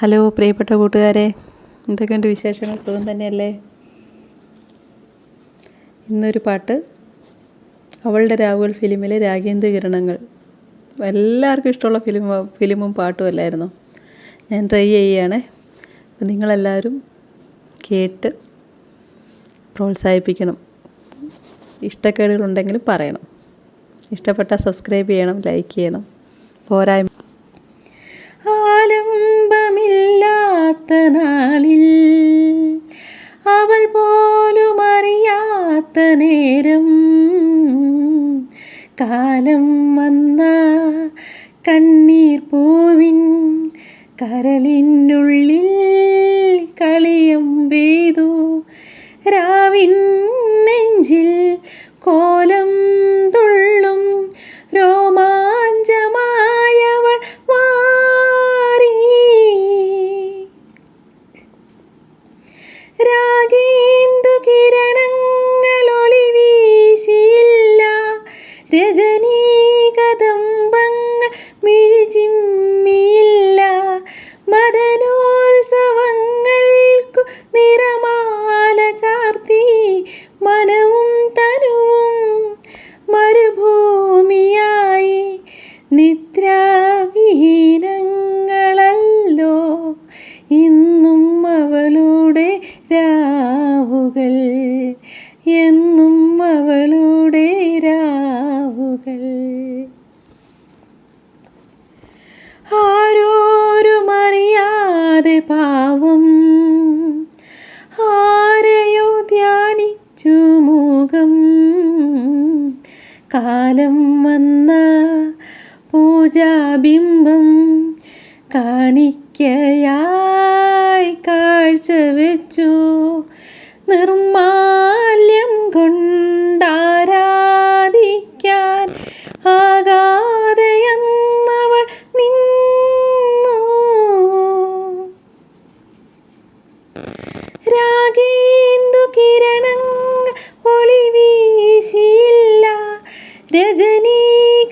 Hello പ്രിയപ്പെട്ട കൂട്ടുകാരെ. എന്തൊക്കെയുണ്ട് വിശേഷങ്ങൾ? സുഖം തന്നെയല്ലേ? ഇന്നൊരു പാട്ട്. അവളുടെ രാഹുൽ ഫിലിമിലെ രാഗേന്ദ്ര കിരണങ്ങൾ. എല്ലാവർക്കും ഇഷ്ടമുള്ള ഫിലിം ഫിലിമും പാട്ടും അല്ലായിരുന്നു. ഞാൻ ട്രൈ ചെയ്യുകയാണേ. അപ്പം നിങ്ങളെല്ലാവരും കേട്ട് പ്രോത്സാഹിപ്പിക്കണം. ഇഷ്ടക്കേടുകളുണ്ടെങ്കിലും പറയണം. ഇഷ്ടപ്പെട്ടാൽ സബ്സ്ക്രൈബ് ചെയ്യണം ലൈക്ക് ചെയ്യണം. പോരായ്മ അവൾ പോലും അറിയാത്ത നേരം കാലം വന്ന കണ്ണീർ പൂവിൻ കരളിനുള്ളിൽ കളിയം പെയ്തു. രാവിൻ മിഴിചിമ്മിയില്ല പാവം. ആരെയോ ധ്യാനിച്ചു മുഖം. കാലം വന്ന പൂജാബിംബം കാണിക്കയായി കാഴ്ച വെച്ചു നിർമ്മാല്യമായി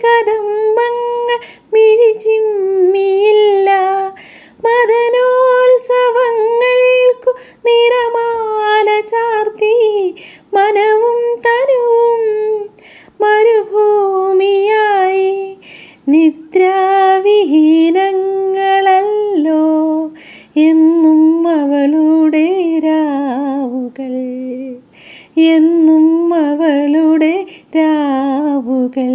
കദംബങ്ങൾ മിഴിചിമ്മിയില്ല. മദനോത്സവങ്ങൾക്കു നിറമാല ചാർത്തി മനവും തനുവും മരുഭൂമിയായി നിദ്രാവിഹീനങ്ങൾ രാവുകൾ.